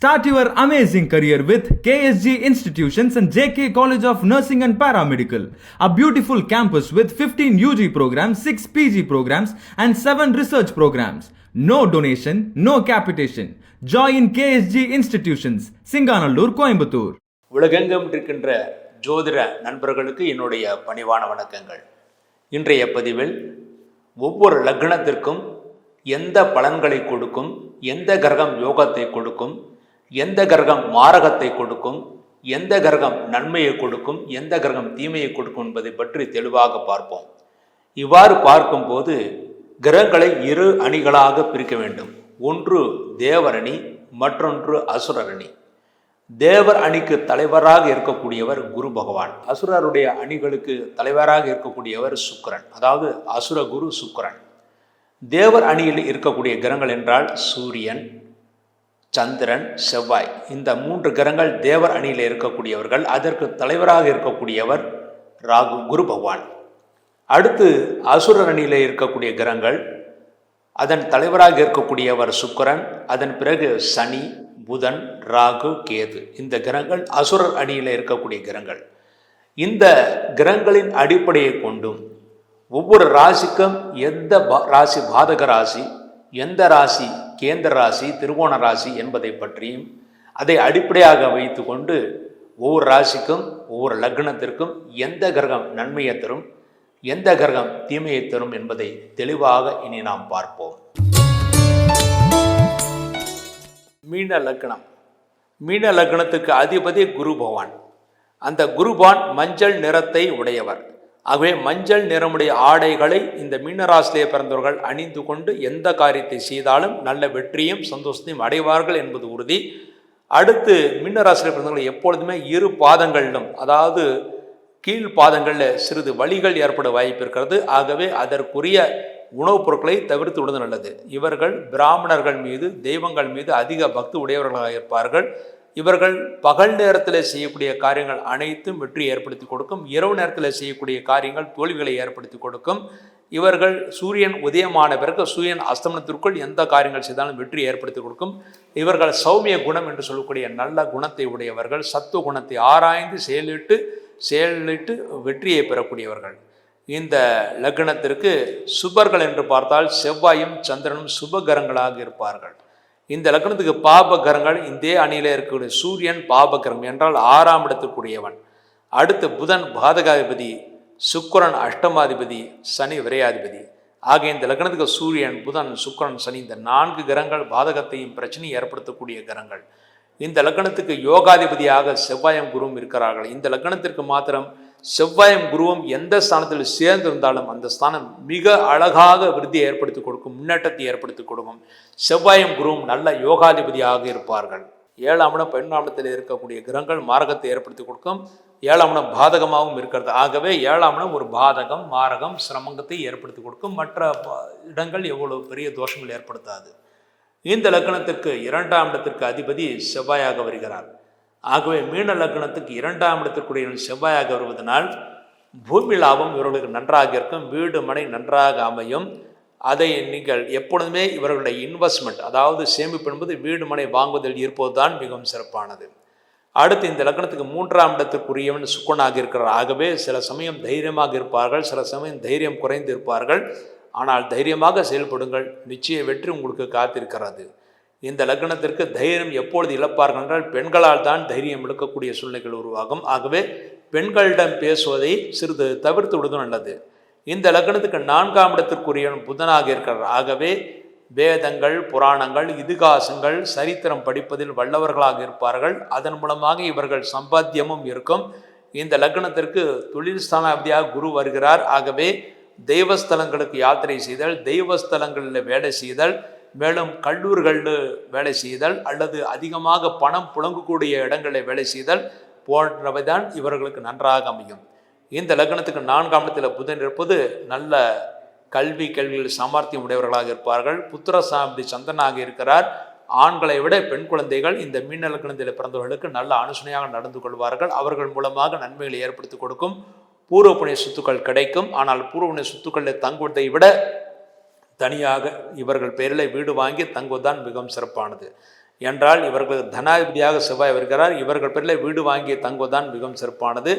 Start your amazing career with KSG Institutions and JK College of Nursing and Paramedical, a beautiful campus with 15 UG programs, 6 PG programs, and 7 research programs. No donation, no capitation. Join KSG Institutions, Singanallur, Coimbatore. உலகெங்கும் இருக்கின்ற ஜோதிட நண்பர்களுக்கு என்னுடைய பணிவான வணக்கங்கள் இன்றைய பதிவில் ஒவ்வொரு லக்னத்திற்கும் எந்த பலன்களை கொடுக்கும் எந்த கிரகம் யோகத்தை கொடுக்கும் எந்த கிரகம் மாரகத்தை கொடுக்கும் எந்த கிரகம் நன்மையை கொடுக்கும் எந்த கிரகம் தீமையை கொடுக்கும் என்பதை பற்றி தெளிவாக பார்ப்போம். இவ்வாறு பார்க்கும்போது கிரகங்களை இரு அணிகளாக பிரிக்க வேண்டும். ஒன்று தேவரணி மற்றொன்று அசுரரணி. தேவர் அணிக்கு தலைவராக இருக்கக்கூடியவர் குரு பகவான். அசுரருடைய அணிகளுக்கு தலைவராக இருக்கக்கூடியவர் சுக்கிரன். அதாவது அசுர குரு சுக்கிரன். தேவர் அணியில் இருக்கக்கூடிய கிரகங்கள் என்றால் சூரியன் சந்திரன் செவ்வாய். இந்த மூன்று கிரகங்கள் தேவர் அணியில் இருக்கக்கூடியவர்கள் அதற்கு தலைவராக இருக்கக்கூடியவர் ராகு குரு பகவான். அடுத்து அசுரர் அணியில் இருக்கக்கூடிய கிரகங்கள் அதன் தலைவராக இருக்கக்கூடியவர் சுக்கரன் அதன் பிறகு சனி புதன் ராகு கேது. இந்த கிரகங்கள் அசுரர் அணியில் இருக்கக்கூடிய கிரகங்கள். இந்த கிரகங்களின் அடிப்படையை கொண்டும் ஒவ்வொரு ராசிக்கும் எந்த ராசி பாதக ராசி எந்த ராசி கேந்திர ராசி திருவோண ராசி என்பதை பற்றியும் அதை அடிப்படையாக வைத்துக்கொண்டு ஒவ்வொரு ராசிக்கும் ஒவ்வொரு லக்னத்திற்கும் எந்த கிரகம் நன்மையை தரும் எந்த கிரகம் தீமையை தரும் என்பதை தெளிவாக இனி நாம் பார்ப்போம். மீன லக்னம். மீன லக்னத்துக்கு அதிபதி குரு பகவான். அந்த குருபான் மஞ்சள் நிறத்தை உடையவர். ஆகவே மஞ்சள் நிறமுடைய ஆடைகளை இந்த மீனராசிலே பிறந்தவர்கள் அணிந்து கொண்டு எந்த காரியத்தை செய்தாலும் நல்ல வெற்றியும் சந்தோஷத்தையும் அடைவார்கள் என்பது உறுதி. அடுத்து மீனராசிலே பிறந்தவர்கள் எப்பொழுதுமே இரு பாதங்களிலும் அதாவது கீழ் பாதங்களில் சிறிது வழிகள் ஏற்பட வாய்ப்பு இருக்கிறது. ஆகவே அதற்குரிய உணவுப் பொருட்களை தவிர்த்து விடுவது நல்லது. இவர்கள் பிராமணர்கள் மீது தெய்வங்கள் மீது அதிக பக்தி உடையவர்களாக இருப்பார்கள். இவர்கள் பகல் நேரத்தில் செய்யக்கூடிய காரியங்கள் அனைத்தும் வெற்றி ஏற்படுத்தி கொடுக்கும். இரவு நேரத்தில் செய்யக்கூடிய காரியங்கள் தோல்விகளை ஏற்படுத்தி கொடுக்கும். இவர்கள் சூரியன் உதயமான பிறகு சூரியன் அஸ்தமனத்திற்குள் எந்த காரியங்கள் செய்தாலும் வெற்றி ஏற்படுத்தி கொடுக்கும். இவர்கள் சௌமிய குணம் என்று சொல்லக்கூடிய நல்ல குணத்தை உடையவர்கள். சத்துவ குணத்தை ஆராய்ந்து செயலிட்டு செயலிட்டு வெற்றியை பெறக்கூடியவர்கள். இந்த லக்னத்திற்கு சுபர்கள் என்று பார்த்தால் செவ்வாயும் சந்திரனும் சுபகரங்களாக இருப்பார்கள். இந்த லக்னத்துக்கு பாபகரங்கள் இந்த அணியில் இருக்கக்கூடிய சூரியன் பாபகரம் என்றால் ஆறாம் இடத்துக்குரியவன் அடுத்து புதன் பாதகாதிபதி சுக்கரன் அஷ்டமாதிபதி சனி விரையாதிபதி. ஆகிய இந்த லக்னத்துக்கு சூரியன் புதன் சுக்கிரன் சனி இந்த நான்கு கிரகங்கள் பாதகத்தையும் பிரச்சனையும் ஏற்படுத்தக்கூடிய கிரகங்கள். இந்த லக்னத்துக்கு யோகாதிபதியாக செவ்வாயம் குருவும் இருக்கிறார்கள். இந்த லக்னத்திற்கு மாத்திரம் செவ்வாயம் குருவும் எந்த ஸ்தானத்தில் சேர்ந்திருந்தாலும் அந்த ஸ்தானம் மிக அழகாக விருத்தியை ஏற்படுத்தி கொடுக்கும் முன்னேற்றத்தை ஏற்படுத்தி கொடுக்கும். செவ்வாயம் குருவும் நல்ல யோகாதிபதியாக இருப்பார்கள். ஏழாம் இடம் இருக்கக்கூடிய கிரகங்கள் மாரகத்தை ஏற்படுத்தி கொடுக்கும். ஏழாம் இடம் பாதகமாகவும் இருக்கிறது. ஆகவே ஏழாம் இடம் ஒரு பாதகம் மாரகம் சிரமங்கத்தை ஏற்படுத்தி கொடுக்கும். மற்ற இடங்கள் எவ்வளவு பெரிய தோஷங்கள் ஏற்படுத்தாது. இந்த லக்கணத்திற்கு இரண்டாம் இடத்திற்கு அதிபதி செவ்வாயாக வருகிறார். ஆகவே மீன லக்னத்துக்கு இரண்டாம் இடத்திற்குரிய செவ்வாயாக வருவதனால் பூமி லாபம் இவர்களுக்கு நன்றாக இருக்கும் வீடு மனை நன்றாக அமையும். அதை நீங்கள் எப்பொழுதுமே இவர்களுடைய இன்வெஸ்ட்மெண்ட் அதாவது சேமிப்பு என்பது வீடு மனை வாங்குவதில் இருப்பதுதான் மிகவும் சிறப்பானது. அடுத்து இந்த லக்னத்துக்கு மூன்றாம் இடத்திற்குரியவன் சுக்கனாக இருக்கிறார். ஆகவே சில சமயம் தைரியமாக இருப்பார்கள் சில சமயம் தைரியம் குறைந்து இருப்பார்கள். ஆனால் தைரியமாக செயல்படுங்கள் நிச்சய வெற்றி உங்களுக்கு காத்திருக்கிறது. இந்த லக்னத்திற்கு தைரியம் எப்பொழுது இழப்பார்கள் என்றால் பெண்களால் தான் தைரியம் இழக்கக்கூடிய சூழ்நிலைகள் உருவாகும். ஆகவே பெண்களிடம் பேசுவதை சிறிது தவிர்த்து விடுவது நல்லது. இந்த லக்னத்துக்கு நான்காம் இடத்திற்குரியவன் புதனாக இருக்கிறார். ஆகவே வேதங்கள் புராணங்கள் இதிகாசங்கள் சரித்திரம் படிப்பதில் வல்லவர்களாக இருப்பார்கள். அதன் மூலமாக இவர்கள் சம்பாத்தியமும் இருக்கும். இந்த லக்னத்திற்கு தொழில் ஸ்தானாதிபதியாக குரு வருகிறார். ஆகவே தெய்வஸ்தலங்களுக்கு யாத்திரை செய்தல் தெய்வஸ்தலங்களில் வேலை செய்தல் மேலும் கல்லூரிகளில் வேலை செய்தல் அல்லது அதிகமாக பணம் புழங்கக்கூடிய இடங்களில் வேலை செய்தல் போன்றவை தான் இவர்களுக்கு நன்றாக அமையும். இந்த லக்னத்துக்கு நான்காம் இடத்தில் புதன் இருப்பது நல்ல கல்வி கல்வியில் சாமர்த்தியம் உடையவர்களாக இருப்பார்கள். புத்திர சாமி சந்தனாக இருக்கிறார். ஆண்களை விட பெண் குழந்தைகள் இந்த மீன லக்னத்தில் பிறந்தவர்களுக்கு நல்ல அனுசனையாக நடந்து கொள்வார்கள். அவர்கள் மூலமாக நன்மைகளை ஏற்படுத்தி கொடுக்கும். பூர்வ புண்ணிய சொத்துக்கள் கிடைக்கும். ஆனால் பூர்வ புண்ணிய சொத்துக்களில் தங்குவதை விட தனியாக இவர்கள் பேரில் வீடு வாங்கி தங்குவதுதான் மிகவும் சிறப்பானது. என்றால் இவர்கள் தனாதிபதியாக செவ்வாய் வருகிறார். இவர்கள் பேரில் வீடு வாங்கி தங்குவதுதான் மிகவும் சிறப்பானது.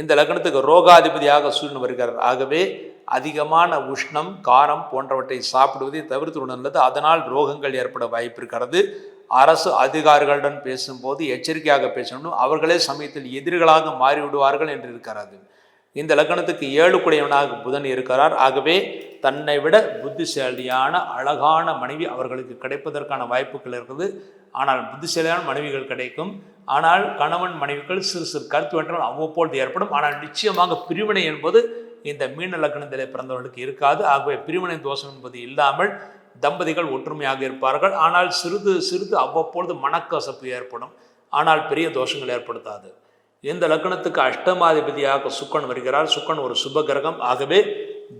இந்த லக்னத்துக்கு ரோகாதிபதியாக சூரியன் வருகிறார். ஆகவே அதிகமான உஷ்ணம் காரம் போன்றவற்றை சாப்பிடுவதை தவிர்த்து விட நல்லது. அதனால் ரோகங்கள் ஏற்பட வாய்ப்பு இருக்கிறது. அரசு அதிகாரிகளுடன் பேசும்போது எச்சரிக்கையாக பேசணும். அவர்களே சமயத்தில் எதிரிகளாக மாறிவிடுவார்கள் என்று இருக்கிறது. இந்த லக்னத்துக்கு ஏழு குடையவனாக புதன் இருக்கிறார். ஆகவே தன்னை விட புத்திசாலியான அழகான மனைவி அவர்களுக்கு கிடைப்பதற்கான வாய்ப்புகள் இருக்குது. ஆனால் புத்திசாலியான மனைவிகள் கிடைக்கும். ஆனால் கணவன் மனைவிகள் சிறு சிறு கருத்து வேண்டால் அவ்வப்பொழுது ஏற்படும். ஆனால் நிச்சயமாக பிரிவினை என்பது இந்த மீன லக்னத்திலே பிறந்தவர்களுக்கு இருக்காது. ஆகவே பிரிவினை தோஷம் என்பது இல்லாமல் தம்பதிகள் ஒற்றுமையாக இருப்பார்கள். ஆனால் சிறிது சிறிது அவ்வப்பொழுது மனக்கசப்பு ஏற்படும். ஆனால் பெரிய தோஷங்கள் ஏற்படுத்தாது. இந்த லக்னத்துக்கு அஷ்டமாதிபதியாக சுக்கன் வருகிறார். சுக்கன் ஒரு சுப கிரகம். ஆகவே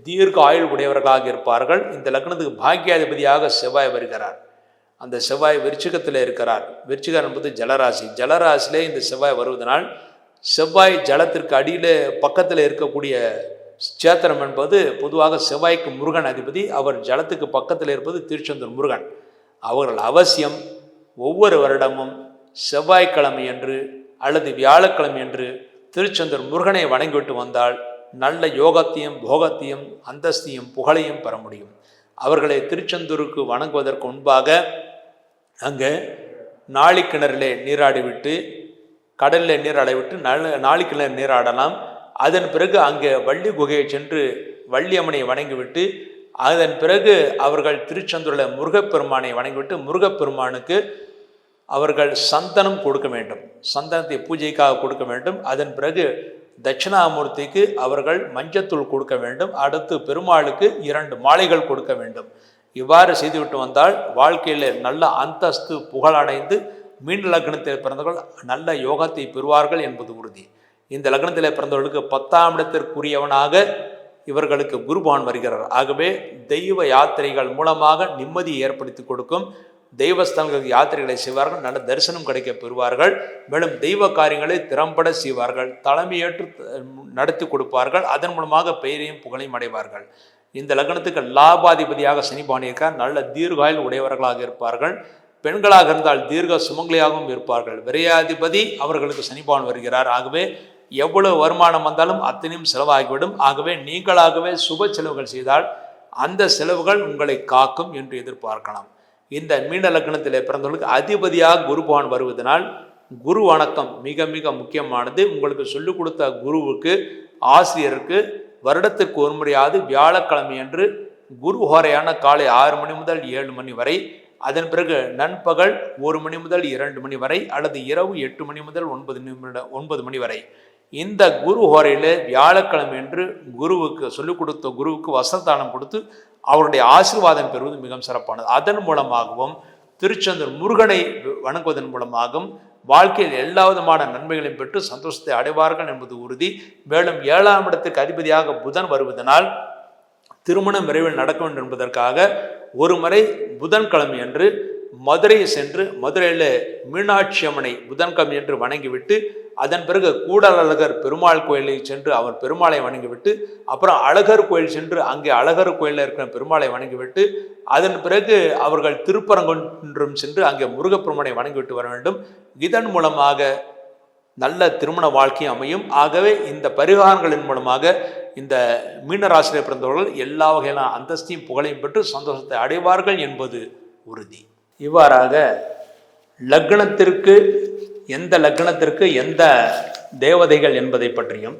தீர்க்க ஆயுள் உடையவர்களாக இருப்பார்கள். இந்த லக்னத்துக்கு பாக்கியாதிபதியாக செவ்வாய் வருகிறார். அந்த செவ்வாய் விருச்சிகத்தில் இருக்கிறார். விருச்சிகம் என்பது ஜலராசி. ஜலராசியிலே இந்த செவ்வாய் வருவதனால் செவ்வாய் ஜலத்திற்கு அடியில் பக்கத்தில் இருக்கக்கூடிய சேத்திரம் என்பது பொதுவாக செவ்வாய்க்கு முருகன் அதிபதி. அவர் ஜலத்துக்கு பக்கத்தில் இருப்பது திருச்செந்தூர் முருகன். அவர்கள் அவசியம் ஒவ்வொரு வருடமும் செவ்வாய்க்கிழமை என்று அல்லது வியாழக்கிழமை என்று திருச்செந்தூர் முருகனை வணங்கிவிட்டு வந்தால் நல்ல யோகத்தையும் போகத்தையும் அந்தஸ்தையும் புகழையும் பெற முடியும். அவர்களை திருச்செந்தூருக்கு வணங்குவதற்கு முன்பாக அங்கே நாளிக்கிணறிலே நீராடிவிட்டு கடலில் நீராடிவிட்டு நல்ல நாளிக்கிணறு நீராடலாம். அதன் பிறகு அங்கே வள்ளி குகையை சென்று வள்ளியம்மனை வணங்கிவிட்டு அதன் பிறகு அவர்கள் திருச்செந்தூரில் முருகப்பெருமானை வணங்கிவிட்டு முருகப்பெருமானுக்கு அவர்கள் சந்தனம் கொடுக்க வேண்டும். சந்தனத்தை பூஜைக்காக கொடுக்க வேண்டும். அதன் பிறகு தட்சிணாமூர்த்திக்கு அவர்கள் மஞ்சத்தூள் கொடுக்க வேண்டும். அடுத்து பெருமாளுக்கு இரண்டு மாலைகள் கொடுக்க வேண்டும். இவ்வாறு செய்துவிட்டு வந்தால் வாழ்க்கையில் நல்ல அந்தஸ்து புகழடைந்து மீன் லக்னத்தில் பிறந்தவர்கள் நல்ல யோகத்தை பெறுவார்கள் என்பது உறுதி. இந்த லக்னத்தில் பிறந்தவர்களுக்கு பத்தாம் இடத்திற்குரியவனாக இவர்களுக்கு குருபான் வருகிறார். ஆகவே தெய்வ யாத்திரைகள் மூலமாக நிம்மதியை ஏற்படுத்தி கொடுக்கும். தெய்வஸ்தலங்களுக்கு யாத்திரைகளை செய்வார்கள் நல்ல தரிசனம் கிடைக்க பெறுவார்கள். மேலும் தெய்வ காரியங்களை திறம்பட செய்வார்கள் தலைமையேற்று நடத்தி கொடுப்பார்கள் அதன் மூலமாக பெயரையும் புகழையும் அடைவார்கள். இந்த லக்னத்துக்கு லாபாதிபதியாக சனிபாணி இருக்கார் நல்ல தீர்காயில் உடையவர்களாக இருப்பார்கள். பெண்களாக இருந்தால் தீர்க்க சுமங்கலியாகவும் இருப்பார்கள். விரையாதிபதி அவர்களுக்கு சனிபான் வருகிறார். ஆகவே எவ்வளவு வருமானம் வந்தாலும் அத்தனையும் செலவாகிவிடும். ஆகவே நீங்களாகவே சுப செலவுகள் செய்தால் அந்த செலவுகள் உங்களை காக்கும் என்று எதிர்பார்க்கலாம். இந்த மீன லக்னத்தில் பிறந்தவர்களுக்கு அதிபதியாக குரு பகவான் வருவதனால் குரு வணக்கம் மிக மிக முக்கியமானது. உங்களுக்கு சொல்லிக் கொடுத்த குருவுக்கு ஆசிரியருக்கு வருடத்துக்கு ஒரு முறையாவது வியாழக்கிழமை அன்று குரு ஹோரையான காலை ஆறு மணி முதல் ஏழு மணி வரை அதன் பிறகு நண்பகல் ஒரு மணி முதல் இரண்டு மணி வரை அல்லது இரவு எட்டு மணி முதல் ஒன்பது நிமிட ஒன்பது மணி வரை. இந்த குரு ஹோரையில் வியாழக்கிழமை என்று குருவுக்கு சொல்லிக் கொடுத்த குருவுக்கு வசந்தானம் கொடுத்து அவருடைய ஆசீர்வாதம் பெறுவது மிகவும் சிறப்பானது. அதன் மூலமாகவும் திருச்செந்தூர் முருகனை வணங்குவதன் மூலமாகவும் வாழ்க்கையில் எல்லா விதமான நன்மைகளையும் பெற்று சந்தோஷத்தை அடைவார்கள் என்பது உறுதி. மேலும் ஏழாம் இடத்துக்கு அதிபதியாக புதன் வருவதனால் திருமணம் விரைவில் நடக்க வேண்டும் என்பதற்காக ஒரு முறை புதன்கிழமை என்று மதுரை சென்று மதுரையில் மீனாட்சி அம்மனை புதன்கம் என்று வணங்கிவிட்டு அதன் பிறகு கூடலழகர் பெருமாள் கோயிலை சென்று அவர் பெருமாளை வணங்கிவிட்டு அப்புறம் அழகர் கோயில் சென்று அங்கே அழகர் கோயிலில் இருக்கிற பெருமாளை வணங்கிவிட்டு அதன் பிறகு அவர்கள் திருப்பரங்குன்றம் சென்று அங்கே முருகப்பெருமானை வணங்கிவிட்டு வர வேண்டும். இதன் மூலமாக நல்ல திருமண வாழ்க்கை அமையும். ஆகவே இந்த பரிகாரங்களின் மூலமாக இந்த மீனராசிரியர் பிறந்தவர்கள் எல்லா வகையிலான அந்தஸ்தையும் புகழையும் பெற்று சந்தோஷத்தை அடைவார்கள் என்பது உறுதி. இவ்வாறாக லக்னத்திற்கு எந்த லக்னத்திற்கு எந்த தேவதைகள் என்பதை பற்றியும்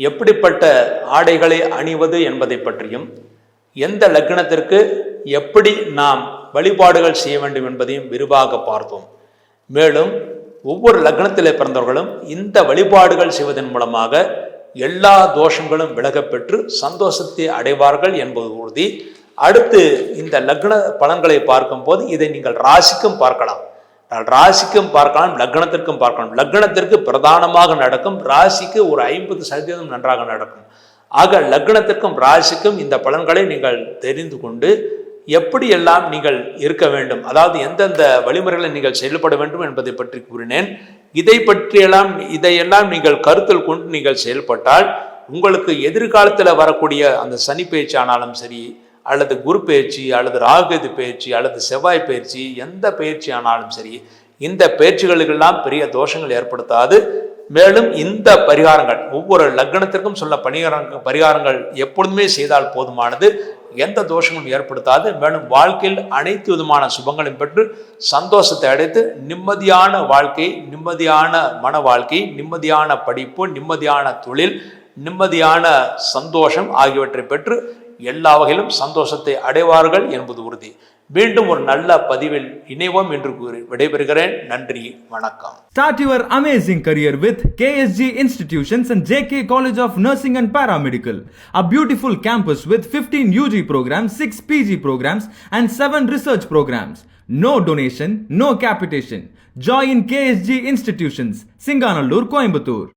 எப்படிப்பட்ட ஆடைகளை அணிவது என்பதை பற்றியும் எந்த லக்னத்திற்கு எப்படி நாம் வழிபாடுகள் செய்ய வேண்டும் என்பதையும் விரிவாக பார்த்தோம் மேலும் ஒவ்வொரு லக்னத்திலே பிறந்தவர்களும் இந்த வழிபாடுகள் செய்வதன் மூலமாக எல்லா தோஷங்களும் விலகப்பெற்று சந்தோஷத்தை அடைவார்கள் என்பது உறுதி. அடுத்து இந்த லக்ன பலன்களை பார்க்கும்போது இதை நீங்கள் ராசிக்கும் பார்க்கலாம். ராசிக்கும் பார்க்கலாம் லக்னத்திற்கும் பார்க்கலாம். லக்னத்திற்கு பிரதானமாக நடக்கும் ராசிக்கு ஒரு ஐம்பது சதவீதம் நன்றாக நடக்கும். ஆக லக்னத்திற்கும் ராசிக்கும் இந்த பலன்களை நீங்கள் தெரிந்து கொண்டு எப்படியெல்லாம் நீங்கள் இருக்க வேண்டும் அதாவது எந்தெந்த வழிமுறைகளை நீங்கள் செயல்பட வேண்டும் என்பதை பற்றி கூறினேன். இதை பற்றியெல்லாம் இதையெல்லாம் நீங்கள் கருத்தில் கொண்டு நீங்கள் செயல்பட்டால் உங்களுக்கு எதிர்காலத்தில் வரக்கூடிய அந்த சனி பேச்சானாலும் சரி அல்லது குரு பயிற்சி அல்லது ராகுகேது பயிற்சி அல்லது செவ்வாய் பயிற்சி எந்த பயிற்சி ஆனாலும் சரி இந்த பயிற்சிகளுக்கெல்லாம் பெரிய தோஷங்கள் ஏற்படுத்தாது. மேலும் இந்த பரிகாரங்கள் ஒவ்வொரு லக்னத்திற்கும் சொல்ல பணிகாரங்க பரிகாரங்கள் எப்பொழுதுமே செய்தால் போதுமானது. எந்த தோஷங்களும் ஏற்படுத்தாது. மேலும் வாழ்க்கையில் அனைத்து விதமான சுபங்களையும் பெற்று சந்தோஷத்தை அடைத்து நிம்மதியான வாழ்க்கை நிம்மதியான மன வாழ்க்கை நிம்மதியான படிப்பு நிம்மதியான தொழில் நிம்மதியான சந்தோஷம் ஆகியவற்றை பெற்று எல்லா வகையிலும் சந்தோஷத்தை அடைவார்கள் என்பது உறுதி மீண்டும் ஒரு நல்ல பதிவில் இணைவோம் என்று கூறி விடைபெறுகிறேன் நன்றி வணக்கம் start your amazing career with KSG institutions and JK college of nursing and paramedical a beautiful campus with fifteen UG programs six PG programs and seven research programs no donation, no capitation. Join KSG institutions, Singanallur, Coimbatore